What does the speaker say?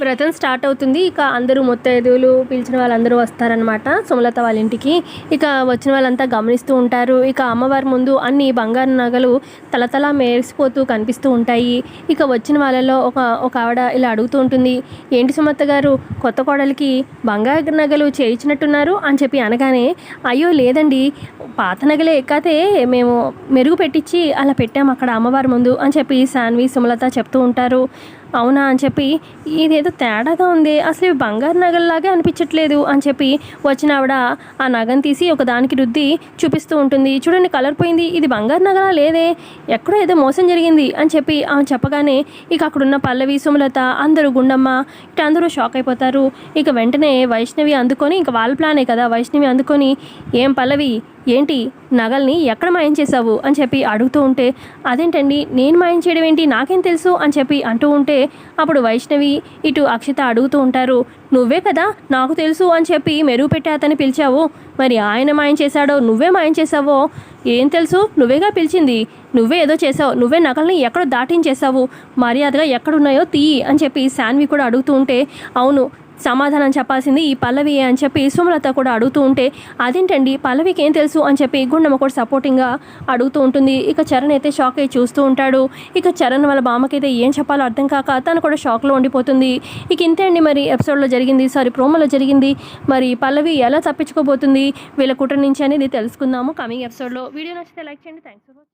వ్రతం స్టార్ట్ అవుతుంది. ఇక అందరూ ముత్తైదువులు పిలిచిన వాళ్ళందరూ వస్తారనమాట సుమలత వాళ్ళ ఇంటికి. ఇక వచ్చిన వాళ్ళంతా గమనిస్తూ ఉంటారు. ఇక అమ్మవారి ముందు అన్ని బంగారు నగలు తలతల మెరిసిపోతూ కనిపిస్తూ ఉంటాయి. ఇక వచ్చిన వాళ్ళలో ఒక ఒక ఆవిడ ఇలా అడుగుతూ ఉంటుంది. ఏంటి సుమత్త గారు కొత్త కోడలికి బంగారు నగలు చేయించినట్టున్నారు? అని చెప్పి అనగానే అయ్యో లేదండి. పాత నగలే ఎక్కాతే మేము మెరుగు పెట్టించి అలా పెట్టాము అక్కడ అమ్మవారి ముందు అని చెప్పి శాన్వి సుమలత చెప్తూ ఉంటారు. అవునా అని చెప్పి ఇదేదో తేడాగా ఉంది అసలు ఇవి బంగారు నగల్లాగే అనిపించట్లేదు అని చెప్పి వచ్చిన ఆవిడ ఆ నగను తీసి ఒక దానికి రుద్ది చూపిస్తూ ఉంటుంది. చూడండి కలర్ పోయింది ఇది బంగారు నగలా లేదే ఎక్కడో ఏదో మోసం జరిగింది అని చెప్పి ఆమె చెప్పగానే ఇక అక్కడున్న పల్లవి సుమలత అందరూ గుండమ్మ ఇటు అందరూ షాక్ అయిపోతారు. ఇక వెంటనే వైష్ణవి అందుకొని ఇక వాళ్ళ ప్లానే కదా వైష్ణవి అందుకొని ఏం పల్లవి ఏంటి నగల్ని ఎక్కడ మాయం చేసావు అని చెప్పి అడుగుతూ ఉంటే అదేంటండి? నేను మాయం చేయడం ఏంటి? నాకేం తెలుసు? అని చెప్పి అంటూ ఉంటే అప్పుడు వైష్ణవి ఇటు అక్షిత అడుగుతూ ఉంటారు నువ్వే కదా? నాకు తెలుసు అని చెప్పి మెరుగు పెట్టే అతని పిలిచావు. మరి ఆయన మాయం చేశాడో నువ్వే మాయం చేశావో? ఏం తెలుసు? నువ్వేగా పిలిచింది? నువ్వే ఏదో చేసావు నువ్వే నగల్ని ఎక్కడో దాటించేసావు మర్యాదగా ఎక్కడున్నాయో తీయి అని చెప్పి శాన్వి కూడా అడుగుతూ ఉంటే అవును సమాధానం చెప్పాల్సింది ఈ పల్లవి అని చెప్పి సుమలత కూడా అడుగుతూ ఉంటే అదేంటండి? పల్లవికి ఏం తెలుసు? అని చెప్పి గుండమ్మ కూడా సపోర్టింగ్గా అడుగుతూ ఉంటుంది. ఇక చరణ్ అయితే షాక్ అయ్యి చూస్తూ ఉంటాడు. ఇక చరణ్ వాళ్ళ బామ్మకైతే ఏం చెప్పాలో అర్థం కాక తను కూడా షాక్లో ఉండిపోతుంది. ఇక ఇంతే అండి మరి ఎపిసోడ్లో జరిగింది. సారీ ప్రోమోలో జరిగింది. మరి పల్లవి ఎలా తప్పించుకోబోతుంది? వీళ్ళ కుట్ర నుంచి అనేది తెలుసుకుందాము. కమింగ్ ఎపిసోడ్లో వీడియో నచ్చితే లైక్ చేయండి. Thanks for